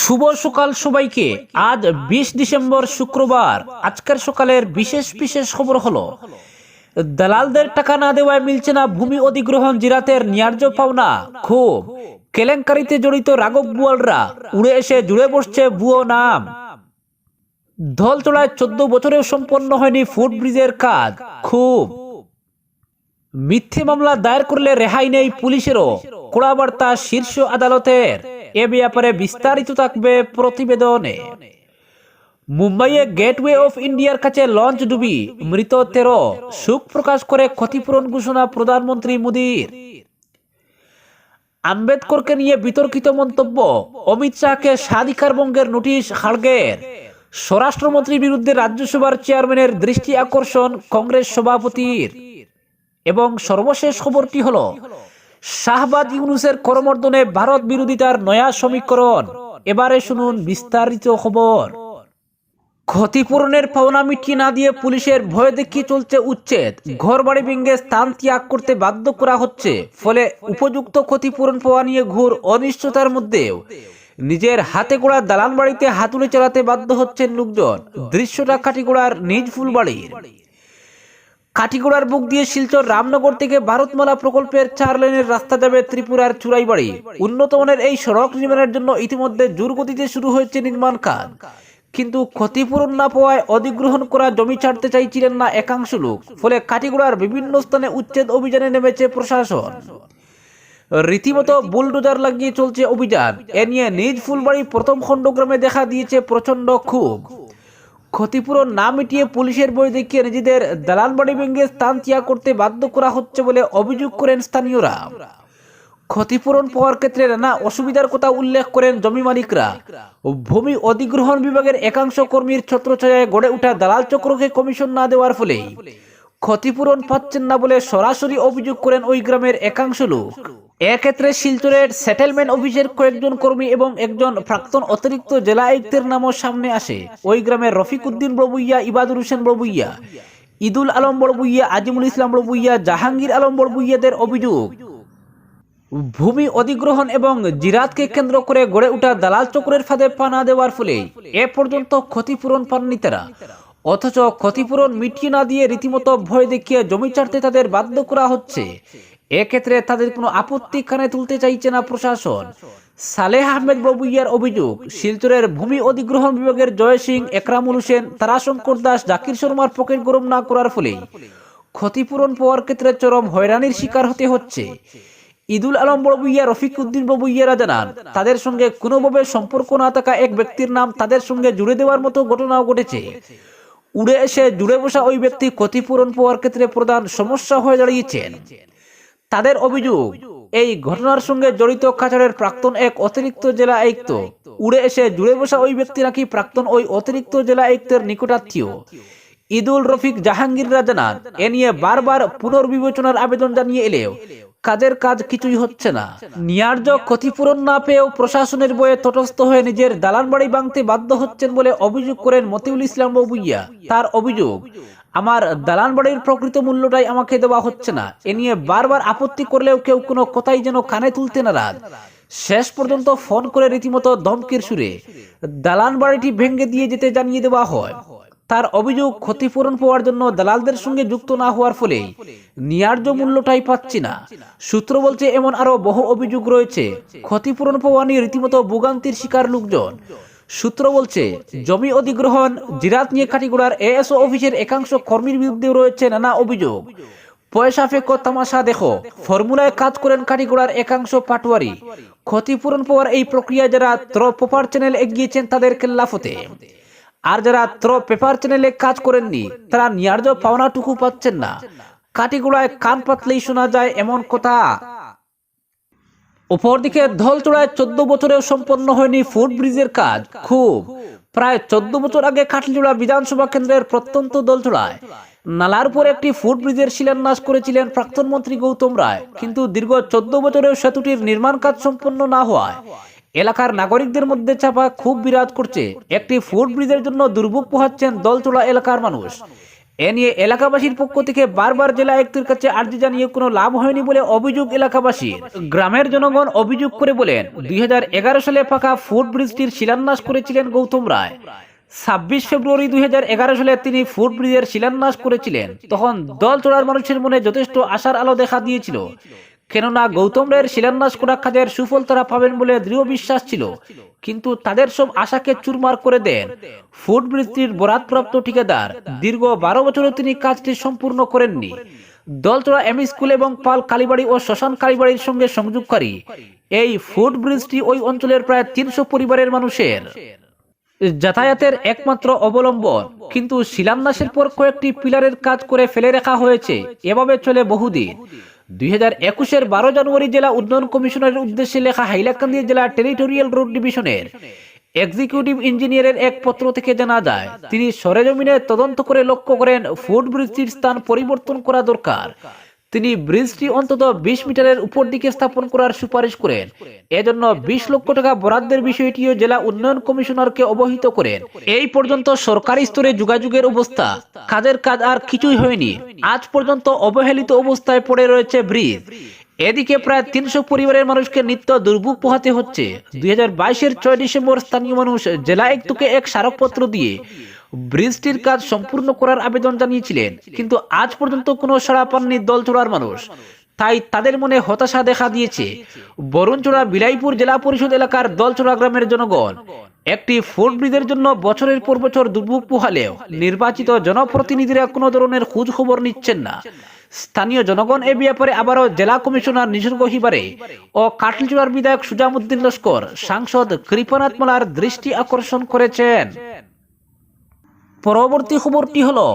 শুভ সকাল সবাইকে। আজ বিশ ডিসেম্বর শুক্রবার। আজকের সকালের বিশেষ বিশেষ খবর হলো, দালালদের টাকা না দেওয়ায় মিলছে না ভূমি অধিগ্রহণ জিরাতের ন্যায্য পাওনা। খুব কেলেঙ্কারিতে জড়িত রাঘব বুয়ালরা উড়ে এসে জুড়ে বসছে বুয়ো নাম। ধলচড়ায় চোদ্দ বছরেও সম্পন্ন হয়নি ফুট ব্রিজের কাজ। খুব মিথ্যে মামলা দায়ের করলে রেহাই নেই পুলিশেরও। কড়া বার্তা শীর্ষ আদালতের। এ ব্যাপারে বিস্তারিত থাকবে প্রতিবেদনে। মুম্বাইয়ে গেটওয়ে অফ ইন্ডিয়ার কাছে লঞ্চ ডুবি মৃত তেরো, সুখ প্রকাশ করে ক্ষতিপূরণ ঘোষণা প্রধানমন্ত্রী মোদীর। আম্বেদকরকে নিয়ে বিতর্কিত মন্তব্য, অমিত শাহকে স্বাধিকার ভঙ্গের নোটিশ খাড়গের। স্বরাষ্ট্রমন্ত্রীর বিরুদ্ধে রাজ্যসভার চেয়ারম্যানের দৃষ্টি আকর্ষণ কংগ্রেস সভাপতির। এবং সর্বশেষ খবরটি হল শাহবাজ ইউনুসের করমর্দনে ভারত বিরোধিতার নয়া সমীকরণ। এবারে শুনুন বিস্তারিত খবর। ক্ষতিপূরণের পাওনা মিটিয়ে না দিয়ে পুলিশের ভয় দেখিয়ে চলছে উচ্ছেদ। ঘর বাড়ি ভেঙে স্থান ত্যাগ করতে বাধ্য করা হচ্ছে। ফলে উপযুক্ত ক্ষতিপূরণ পাওয়া নিয়ে ঘোর অনিশ্চয়তার মধ্যেও। নিজের হাতে গোড়া দালান বাড়িতে হাতুড়ে চালাতে বাধ্য হচ্ছেন লোকজন। দৃশ্যটা কাটিগোড়ার নিজ ফুলবাড়ির। কাটিগোড়ার বুক দিয়ে শিলচর রামনগর থেকে ভারতমালা প্রকল্পের চার লেনের রাস্তা যাবে ত্রিপুরার চুরাইবাড়ি উন্নত মানের এই সড়ক নির্মাণের জন্য ইতিমধ্যে জোর গতিতে শুরু হয়েছে নির্মাণ কাজ। কিন্তু ক্ষতিপূরণ না পাওয়ায় অধিগ্রহণ করা জমি ছাড়তে চাইছিলেন না একাংশ লোক। ফলে কাটিগোড়ার বিভিন্ন স্থানে উচ্ছেদ অভিযানে নেমেছে প্রশাসন। রীতিমতো বুলডোজার লাগিয়ে চলছে অভিযান। এ নিয়ে নিজ ফুলবাড়ি প্রথম খণ্ডগ্রামে দেখা দিয়েছে প্রচণ্ড ক্ষোভ। ক্ষতিপূরণ না মিটিয়ে পুলিশের বই দেখিয়ে নিজেদের দালান বাড়ি ভেঙে স্থান ত্যাগ করতে বাধ্য করা হচ্ছে বলে অভিযোগ করেন স্থানীয়রা। ক্ষতিপূরণ পাওয়ার ক্ষেত্রে নানা অসুবিধার কথা উল্লেখ করেন জমি মালিকরা। ভূমি অধিগ্রহণ বিভাগের একাংশ কর্মীর ছত্রছায়ায় গড়ে ওঠা দালাল চক্রকে কমিশন না দেওয়ার ফলে। ক্ষতিপূরণ পাচ্ছেন না বলে সরাসরি অভিযোগ করেন ওই গ্রামের একাংশ লোক। এক্ষেত্রে শিলচরের সেটেলমেন্ট অফিসের কয়েকজন কর্মী এবং একজন প্রাক্তন অতিরিক্ত জেলা আয়ুক্তের নামও সামনে আসে। ওই গ্রামের রফিক উদ্দিন বড়বুইয়া, ইবাদুর হোসেন বড়বুইয়া, ঈদুল আলম বড়বুইয়া, আজিমুল ইসলাম বড়বুইয়া, জাহাঙ্গীর আলম বড়বুইয়াদের অভিযোগ। ভূমি অধিগ্রহণ এবং জিরাতকে কেন্দ্র করে গড়ে ওঠা দালাল চক্রের ফাঁদে পা না দেওয়ার ফলে এ পর্যন্ত ক্ষতিপূরণ পাননি তারা। অথচ ক্ষতিপূরণ মিটিয়ে না দিয়ে রীতিমতো ভয় দেখিয়ে জমি ছাড়তে তাদের বাধ্য করা হচ্ছে। এক্ষেত্রে তাদের কোনো আপত্তি কানে তুলতে চাইছে না প্রশাসন। সালেহ আহমেদ ববুইয়ার অভিযোগ, শিলচরের ভূমি অধিগ্রহণ বিভাগের জয় সিং, একরামুল হোসেন, তারাশঙ্কর দাস, জাকির শর্মার পকেট গরম না করার ফলে ক্ষতিপূরণ পাওয়ার ক্ষেত্রে চরম হয়রানির শিকার হতে হচ্ছে। ঈদুল আলম বড়বুইয়া রফিক উদ্দিন বড়বুইয়ারা জানান, তাদের সঙ্গে কোনোভাবে সম্পর্ক না থাকা এক ব্যক্তির নাম তাদের সঙ্গে জুড়ে দেওয়ার মতো ঘটনাও ঘটেছে। উড়ে এসে জুড়ে বসা ওই ব্যক্তি ক্ষতিপূরণ পাওয়ার ক্ষেত্রে প্রধান সমস্যা হয়ে দাঁড়িয়েছেন। তাদের অভিযোগ, এই ঘটনার সঙ্গে জড়িত কাছাড়ের প্রাক্তন এক অতিরিক্ত জেলা আয়ুক্ত। উড়ে এসে জুড়ে বসা ওই ব্যক্তি নাকি প্রাক্তন ওই অতিরিক্ত জেলা আয়ুক্তের নিকটাত্মীয়। ঈদুল রফিক জাহাঙ্গীররা জানান, এ নিয়ে বারবার পুনর্বিবেচনার আবেদন জানিয়ে এলেও কাজের কাজ কিছুই হচ্ছে না। ন্যায্য ক্ষতিপূরণ না পেয়েও প্রশাসনের বয়ে তটস্থ হয়ে নিজের দালান বাড়ি ভাঙতে বাধ্য হচ্ছেন বলে অভিযোগ করেন মতিউল ইসলাম ববুইয়া। তার অভিযোগ আমার দালান বাড়ির প্রকৃত মূল্যটাই আমাকে দেওয়া হচ্ছে না। এ নিয়ে বারবার আপত্তি করলেও কেউ কোনো কথাই যেন কানে তুলতে নারাজ। শেষ পর্যন্ত ফোন করে রীতিমতো ধমকির সুরে দালান বাড়িটি ভেঙে দিয়ে যেতে জানিয়ে দেওয়া হয়। তার অভিযোগ ক্ষতিপূরণ পাওয়ার জন্য দালালদের সঙ্গে যুক্ত না হওয়ার ফলে ন্যায্য মূল্যটাই পাচ্ছি না। সূত্র বলছে, এমন আরও বহু অভিযোগ রয়েছে। ক্ষতিপূরণ পাওয়া নিয়ে রীতিমতো ভোগান্তির শিকার লোকজন। সূত্র বলছে, জমি অধিগ্রহণ, জিরাত নিয়ে কাটিগোড়ার এএসও অফিসের একাংশ কর্মীর বিরুদ্ধে রয়েছে নানা অভিযোগ। পয়সা ফেকো তামাশা দেখো, ফর্মুলায় কাজ করেন কাটিগোড়ার একাংশ পাটওয়ারি ক্ষতিপূরণ পাওয়ার এই প্রক্রিয়া যারা ত্র প্রপার চ্যানেল এগিয়েছেন, তাদের কেল্লাফতে। আর যারা ত্র পেপার চ্যানেলে কাজ করেননি, তারা ন্যায্য পাওনাটুকু পাচ্ছেন না। কাটিগুড়ায় কান পাতলেই শোনা যায় এমন কথা। অপরদিকে ধলচড়ায় চোদ্দ বছরেও সম্পন্ন হয়নি ফুট ব্রিজের কাজ, খুব। প্রায় চোদ্দ বছর আগে কাটলিজোড়া বিধানসভা কেন্দ্রের প্রত্যন্ত দলচড়ায় নালার উপর একটি ফুট ব্রিজের শিলান্যাস করেছিলেন প্রাক্তন মন্ত্রী গৌতম রায়। কিন্তু দীর্ঘ চোদ্দ বছরেও সেতুটির নির্মাণ কাজ সম্পন্ন না হওয়ায় এলাকার নাগরিকদের মধ্যে চাপা খুব বিরাজ করছে। একটি ফুট ব্রিজের জন্য দুর্ভোগ পোহাচ্ছেন দলচোলা এলাকার মানুষ। এ নিয়ে এলাকাবাসীর পক্ষ থেকে বারবার জেলা আয়ুক্তের কাছে আর্জি জানিয়ে কোনো লাভ হয়নি বলে অভিযোগ এলাকাবাসী গ্রামের জনগণ অভিযোগ করে বলেন, দুই হাজার এগারো সালে ফাঁকা ফুট ব্রিজটির শিলান্যাস করেছিলেন গৌতম রায়। ছাব্বিশ ফেব্রুয়ারি দুই হাজার এগারো সালে তিনি ফুট ব্রিজের শিলান্যাস করেছিলেন। তখন দল চড়ার মানুষের মনে যথেষ্ট আশার আলো দেখা দিয়েছিল। কেননা গৌতম রায়ের শিলান্যাস করা কাজের সুফল তারা পাবেন বলে দৃঢ় বিশ্বাস ছিল। কিন্তু তাদের সব আশাকে চুরমার করে দেন। ফুট ব্রিজটির বরাদপ্রাপ্ত ঠিকাদার দীর্ঘ বারো বছরে তিনি কাজটি সম্পূর্ণ করেননি। দলচড়া এম স্কুল এবং পাল কালীবাড়ি ও শ্মশান কালীবাড়ির সঙ্গে সংযোগকারী এই ফুট ব্রিজটি ওই অঞ্চলের প্রায় তিনশো পরিবারের মানুষের। যাতায়াতের একমাত্র অবলম্বন। কিন্তু শিলান্যাসের পর কয়েকটি পিলারের কাজ করে ফেলে রাখা হয়েছে। এভাবে চলে বহুদিন। দুই হাজার একুশের বারো জানুয়ারি জেলা উন্নয়ন কমিশনের উদ্দেশ্যে লেখা হাইলাকান্দি জেলা টেরিটোরিয়াল রোড ডিভিশনের এক্সিকিউটিভ ইঞ্জিনিয়ারের এক পত্র থেকে জানা যায়, তিনি সরেজমিনে তদন্ত করে লক্ষ্য করেন ফুড ব্রিজটির স্থান পরিবর্তন করা দরকার। তিনি ব্রিজটি অন্তত বিশ মিটারের উপর দিকে স্থাপন করার সুপারিশ করেন। এজন্য বিশ লক্ষ টাকা বরাদ্দের বিষয়টিও জেলা উন্নয়ন কমিশনারকে অবহিত করেন। এই পর্যন্ত সরকারি স্তরে যোগাযোগের অবস্থা, কাজের কাজ আর কিছুই হয়নি। আজ পর্যন্ত অবহেলিত অবস্থায় পড়ে রয়েছে ব্রিজ। এদিকে প্রায় তিনশো পরিবারের মানুষকে নিত্য দুর্ভোগ পোহাতে হচ্ছে। দুই হাজার বাইশের ছয় ডিসেম্বর স্থানীয় মানুষ জেলা একটুকে এক স্মারকপত্র দিয়ে ব্রিজটির কাজ সম্পূর্ণ করার আবেদন জানিয়েছিলেন, কিন্তু আজ পর্যন্ত কোনো সাড়া পাননি দলচড়ার মানুষ। তাই তাদের মনে হতাশা দেখা দিয়েছে। বরুণচোড়া বিলাইপুর জেলা পরিষদ এলাকার দলচোড়া গ্রামের জনগণ। একটি ফুট ব্রিজের জন্য বছরের পর বছর দুর্ভোগ পোহালেও নির্বাচিত জনপ্রতিনিধিরা কোনো ধরনের খোঁজ খবর নিচ্ছেন না। স্থানীয় জনগণ এ ব্যাপারে আবারও জেলা কমিশনার নিসর্গ হিবারে ও কাটলচূড়ার বিধায়ক সুজামুদ্দিন লস্কর, সাংসদ কৃপনাথ মালার দৃষ্টি আকর্ষণ করেছেন। পরবর্তী খবরটি হলো,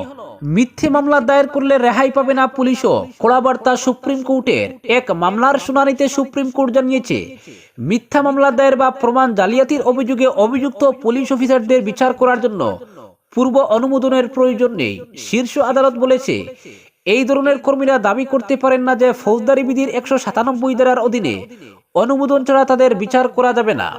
মিথ্যে মামলা দায়ের করলে রেহাই পাবে না পুলিশও। কড়া বার্তা সুপ্রিম কোর্টের এক মামলার শুনানিতে সুপ্রিম কোর্ট জানিয়েছে, মিথ্যা মামলা দায়ের বা প্রমাণ জালিয়াতির অভিযোগে অভিযুক্ত পুলিশ অফিসারদের বিচার করার জন্য পূর্ব অনুমোদনের প্রয়োজন নেই, শীর্ষ আদালত বলেছে, এই ধরনের কর্মীরা দাবি করতে পারেন না যে ফৌজদারি বিধির একশো সাতানব্বই ধারার অধীনে অনুমোদন ছাড়া তাদের বিচার করা যাবে না।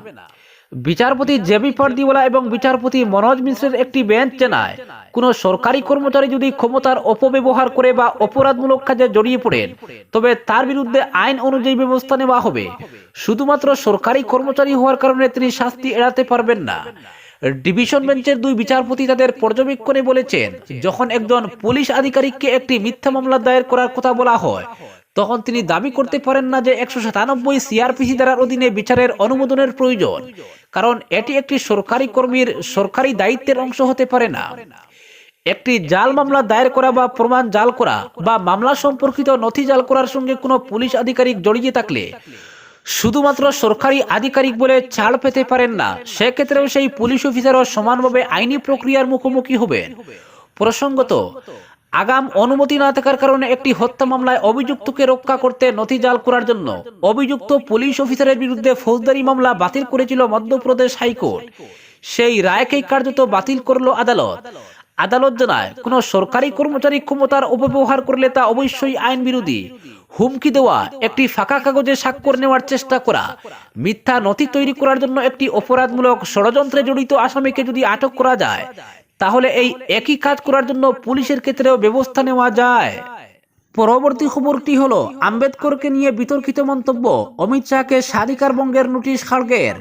বিচারপতি জেবি পার্দিওয়ালা এবং বিচারপতি মনোজ মিশ্রের একটি বেঞ্চ জানায়, কোন সরকারি কর্মচারী যদি ক্ষমতার অপব্যবহার করে বা অপরাধমূলক কাজে জড়িয়ে পড়েন, তবে তার বিরুদ্ধে আইন অনুযায়ী ব্যবস্থা নেওয়া হবে। শুধুমাত্র সরকারি কর্মচারী হওয়ার কারণে তিনি শাস্তি এড়াতে পারবেন না। ডিভিশন বেঞ্চের দুই বিচারপতি তাদের পর্যবেক্ষণে বলেছেন, যখন একজন পুলিশ আধিকারিককে একটি মিথ্যা মামলা দায়ের করার কথা বলা হয় তখন তিনি দাবি করতে পারেন না যে একশো সাতানব্বই সিআরপিসি দ্বারার অধীনে বিচারের অনুমোদনের প্রয়োজন, কারণ এটি একটি সরকারি কর্মীর সরকারি দায়িত্বের অংশ হতে পারে না। একটি জাল মামলা দায়ের করা বা প্রমাণ জাল করা বা মামলা সম্পর্কিত নথি জাল করার সঙ্গে কোনো পুলিশ আধিকারিক জড়িয়ে থাকলে শুধুমাত্র সরকারি আধিকারিক বলে ছাড় পেতে পারেন না, সেক্ষেত্রেও সেই পুলিশ অফিসারও সমানভাবে আইনি প্রক্রিয়ার মুখোমুখি হবেন। প্রসঙ্গত আগাম অনুমতি না থাকার কারণে একটি হত্যা মামলায় অভিযুক্তকে রক্ষা করতে নথি জাল করার জন্য অভিযুক্ত পুলিশ অফিসারের বিরুদ্ধে ফৌজদারি মামলা বাতিল করেছিল মধ্যপ্রদেশ হাইকোর্ট। সেই রায়কেই কার্যত বাতিল করল আদালত। আদালত জানায়, কোন সরকারি কর্মচারী ক্ষমতার অপব্যবহার করলে তা অবশ্যই আইন বিরোধী। হুমকি দেওয়া, একটি ফাঁকা কাগজে স্বাক্ষর নেওয়ার চেষ্টা করা, মিথ্যা নথি তৈরি করার জন্য একটি অপরাধমূলক ষড়যন্ত্রে জড়িত আসামিকে যদি আটক করা যায় তাহলে এই একই কাজ করার জন্য পুলিশের ক্ষেত্রেও ব্যবস্থা নেওয়া যায়। পরবর্তী খবরটি হলো, আম্বেদকরকে নিয়ে বিতর্কিত মন্তব্য, অমিত শাহকে স্বাধিকার বঙ্গের নোটিশ খাড়গের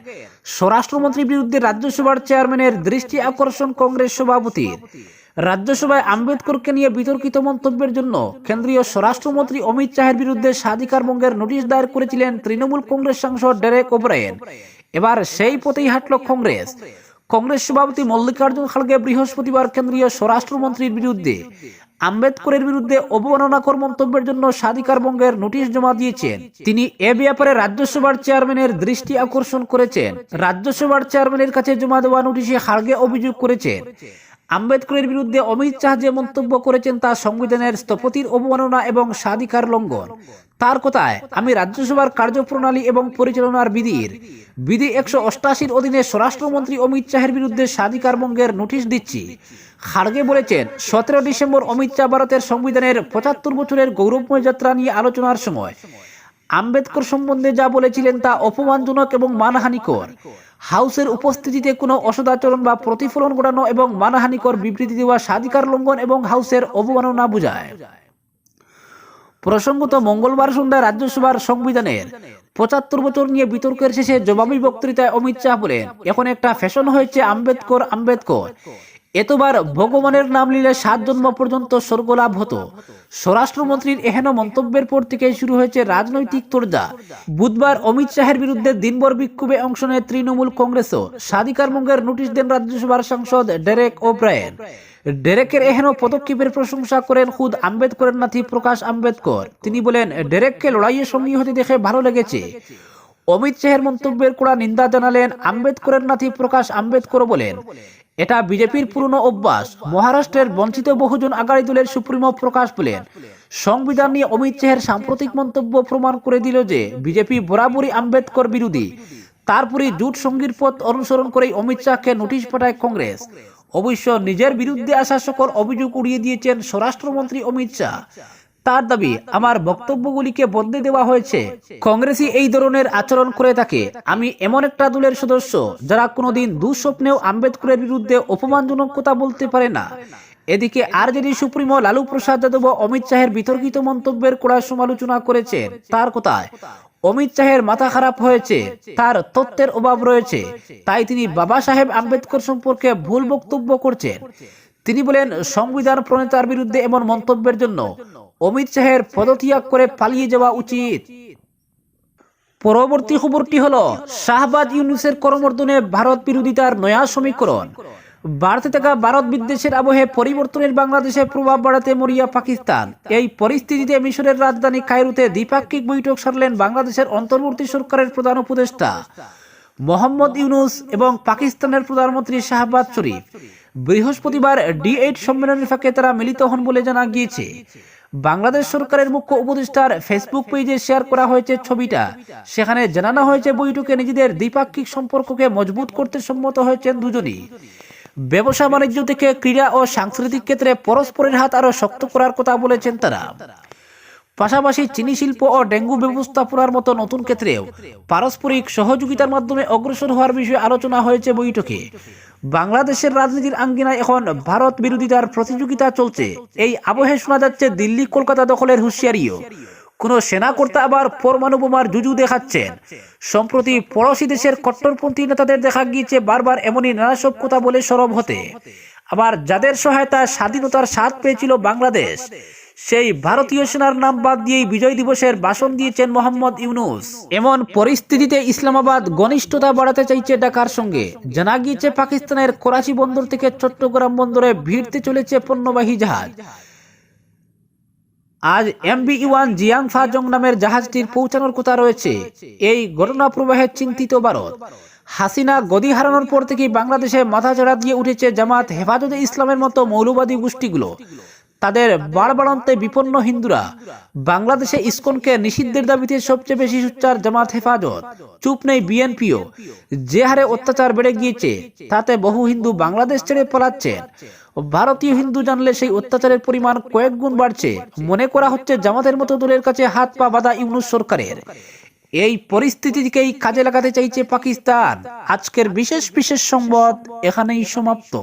স্বরাষ্ট্রমন্ত্রীর বিরুদ্ধে রাজ্যসভার চেয়ারম্যানের দৃষ্টি আকর্ষণ কংগ্রেস সভাপতির। রাজ্যসভায় আম্বেদকরকে নিয়ে বিতর্কিত মন্তব্যের জন্য কেন্দ্রীয় স্বরাষ্ট্রমন্ত্রী অমিত শাহের বিরুদ্ধে স্বাধিকার বঙ্গের নোটিশ দায়ের করেছিলেন তৃণমূল কংগ্রেস সাংসদ ডেরেক ওব্রায়েন এবার সেই পথেই হাঁটল কংগ্রেস। কংগ্রেস সভাপতি মল্লিকার্জুন খাড়গে বৃহস্পতিবার কেন্দ্রীয় স্বরাষ্ট্রমন্ত্রীর বিরুদ্ধে আম্বেদকরের বিরুদ্ধে অবমাননাকর মন্তব্যের জন্য স্বাধিকার বঙ্গের নোটিশ জমা দিয়েছেন। তিনি এ ব্যাপারে রাজ্যসভার চেয়ারম্যানের দৃষ্টি আকর্ষণ করেছেন। রাজ্যসভার চেয়ারম্যানের কাছে জমা দেওয়া নোটিশে খাড়গে অভিযোগ করেছেন। আম্বেদকরের বিরুদ্ধে অমিত শাহ যে মন্তব্য করেছেন তা সংবিধানের স্থপতির অবমাননা এবং স্বাধিকার লঙ্ঘন। তার কথায়, আমি রাজ্যসভার কার্যপ্রণালী এবং পরিচালনার বিধির বিধি একশো অষ্টাশির অধীনে স্বরাষ্ট্রমন্ত্রী অমিত শাহের বিরুদ্ধে স্বাধিকার ভঙ্গের নোটিশ দিচ্ছি। খাড়গে বলেছেন, সতেরো ডিসেম্বর অমিত শাহ ভারতের সংবিধানের পঁচাত্তর বছরের গৌরবময় যাত্রা নিয়ে আলোচনার সময় আম্বেদকর সম্বন্ধে যা বলেছিলেন তা অপমানজনক এবং মানহানিকর। হাউসের উপস্থিতিতে কোনো অসদাচরণ বা প্রতিফলন ঘটানো এবং মানহানিকর বিবৃতি দেওয়া স্বাধিকার লঙ্ঘন এবং হাউসের অবমাননা বোঝায়। প্রসঙ্গত মঙ্গলবার সন্ধ্যায় রাজ্যসভার সংবিধানের পঁচাত্তর বছর নিয়ে বিতর্কের শেষে জবাবি বক্তৃতায় অমিত শাহ বলেন, এখন একটা ফ্যাশন হয়েছে আম্বেদকর আম্বেদকর। এতবার ভগবানের নাম নিলে সাত জন্ম পর্যন্ত স্বর্গলাভ হতো। স্বরাষ্ট্রমন্ত্রীর এহেন মন্তব্যের পর থেকে শুরু হয়েছে রাজনৈতিক তোড়জা। বুধবার অমিত শাহের বিরুদ্ধে দিনভর বিক্ষোভে অংশ নেয় তৃণমূল কংগ্রেসও। স্বাধিকার মঙ্গের নোটিশ দেন রাজ্যসভার সাংসদ ডেরেক ও ওব্রায়েন। ডেরেকের এহেন পদক্ষেপের প্রশংসা করেন খুদ আম্বেদকরের নাতি প্রকাশ আম্বেদকর। তিনি বলেন, ডেরেককে লড়াইয়ে সঙ্গী হতে দেখে ভালো লেগেছে। অমিত শাহের মন্তব্যের কড়া নিন্দা জানালেন আম্বেদকরের নাতি প্রকাশ আম্বেদকর বলেন, এটা বিজেপির পুরনো অভ্যাস। মহারাষ্ট্রের বঞ্চিত বহুজন আগাড়ি দলের সুপ্রিমো প্রকাশ বলেন, সংবিধান নিয়ে অমিত শাহের সাম্প্রতিক মন্তব্য প্রমাণ করে দিল যে বিজেপি বরাবরই আম্বেদকর বিরোধী। তারপরে জুট সঙ্গীর পথ অনুসরণ করেই অমিত শাহকে নোটিশ পাঠায় কংগ্রেস। অবশ্য নিজের বিরুদ্ধে আসা সকল অভিযোগ উড়িয়ে দিয়েছেন স্বরাষ্ট্রমন্ত্রী অমিত শাহ। তার দাবি আমার বক্তব্যগুলিকে বদলে দেওয়া হয়েছে। কংগ্রেসই এই ধরনের আচরণ করে থাকে। আমি এমন একটা দলের সদস্য যারা কোনোদিন দুঃস্বপ্নেও আম্বেদকরের বিরুদ্ধে অপমানজনক কথা বলতে পারে না। এদিকে আর আরজেডি সুপ্রিমো লালু প্রসাদ যাদব অমিত শাহের বিতর্কিত মন্তব্যের কড়া সমালোচনা করেছেন তার কথায় অমিত শাহের মাথা খারাপ হয়েছে তার তত্ত্বের অভাব রয়েছে। তাই তিনি বাবা সাহেব আম্বেদকর সম্পর্কে ভুল বক্তব্য করছেন। তিনি বলেন সংবিধান প্রণেতার বিরুদ্ধে এমন মন্তব্যের জন্য অমিত শাহের পদত্যাগ করে পালিয়ে যাওয়া উচিত। পরবর্তী খবরটি হলো, শাহবাজ ইউনুসের করমর্দনে ভারত বিরোধিতার নয়া সমীকরণ। বাড়তে থাকা ভারত বিদ্বেষের আবহে পরিবর্তনের বাংলাদেশে প্রভাব বাড়াতে মরিয়া পাকিস্তান। এই পরিস্থিতিতে মিশরের রাজধানী কায়রোতে দ্বিপাক্ষিক বৈঠক সারলেন বাংলাদেশের অন্তর্বর্তী সরকারের প্রধান উপদেষ্টা। মোহাম্মদ ইউনুস এবং পাকিস্তানের প্রধানমন্ত্রী শাহবাজ শরীফ। বৃহস্পতিবার ডি এইট সম্মেলনের ফাঁকে তারা মিলিত হন বলে জানা গিয়েছে। বাংলাদেশ সরকারের মুখ্য উপদেষ্টার ফেসবুক পেজে শেয়ার করা হয়েছে ছবিটা। সেখানে জানানো হয়েছে বৈঠকে নিজেদের দ্বিপাক্ষিক সম্পর্ককে মজবুত করতে সম্মত হয়েছেন দুজনই। ব্যবসা বাণিজ্য থেকে ক্রীড়া ও সাংস্কৃতিক ক্ষেত্রে পরস্পরের হাত আরও শক্ত করার কথা বলেছেন তারা। পাশাপাশি চিনি শিল্প ও ডেঙ্গু ব্যবস্থাপনার মতো নতুন ক্ষেত্রেও পারস্পরিক সহযোগিতার মাধ্যমে অগ্রসর হওয়ার বিষয়ে আলোচনা হয়েছে বৈঠকে। বাংলাদেশের রাজনীতির আঙ্গিনায় এখন ভারত বিরোধিতার প্রতিযোগিতা চলছে। এই আবহে শোনা যাচ্ছে দিল্লি কলকাতা দখলের হুঁশিয়ারিও। কোন সেনাকর্তা আবার পরমাণু বোমার জুজু দেখাচ্ছেন। সম্প্রতি পড়োশি দেশের কট্টরপন্থী নেতাদের দেখা গিয়েছে বারবার এমনই নানাসব কথা বলে সরব হতে। আবার যাদের সহায়তা স্বাধীনতার স্বাদ পেয়েছিল বাংলাদেশ সেই ভারতীয় সেনার নাম বাদ দিয়েই বিজয় দিবসের ভাষণ দিয়েছেন মোহাম্মদ ইউনুস। এমন পরিস্থিতিতে ইসলামাবাদ ঘনিষ্ঠতা বাড়াতে চাইছে ঢাকার সঙ্গে। জানা গিয়েছে, পাকিস্তানের করাচি বন্দর থেকে চট্টগ্রাম বন্দরে ভিড়তে চলেছে পণ্যবাহী জাহাজ। আজ এমবি ওয়ান জিয়াংফা জং নামের জাহাজটির পৌঁছানোর কথা রয়েছে। এই ঘটনা প্রবাহে চিন্তিত ভারত। হাসিনা গদি হারানোর পর থেকে বাংলাদেশে মাথাচাড়া দিয়ে উঠেছে জামাত হেফাজতে ইসলামের মতো মৌলবাদী গোষ্ঠীগুলো। তাদের বাড়বাড়ন্তে বিপন্ন হিন্দুরা বাংলাদেশে ইসকনকে নিষিদ্ধের দাবিতে সবচেয়ে বেশি সোচ্চার জামাত হেফাজত। চুপ নেই বিএনপিও। যে হারে অত্যাচার বেড়ে গিয়েছে, তাতে বহু হিন্দু বাংলাদেশ ছেড়ে পালাচ্ছেন। ভারতীয় হিন্দু জানলে সেই অত্যাচারের পরিমাণ কয়েক গুণ বাড়ছে। মনে করা হচ্ছে জামাতের মতো দলের কাছে হাত পা বাঁধা ইউনুস সরকারের। এই পরিস্থিতিকেই কাজে লাগাতে চাইছে পাকিস্তান। আজকের বিশেষ বিশেষ সংবাদ এখানেই সমাপ্ত।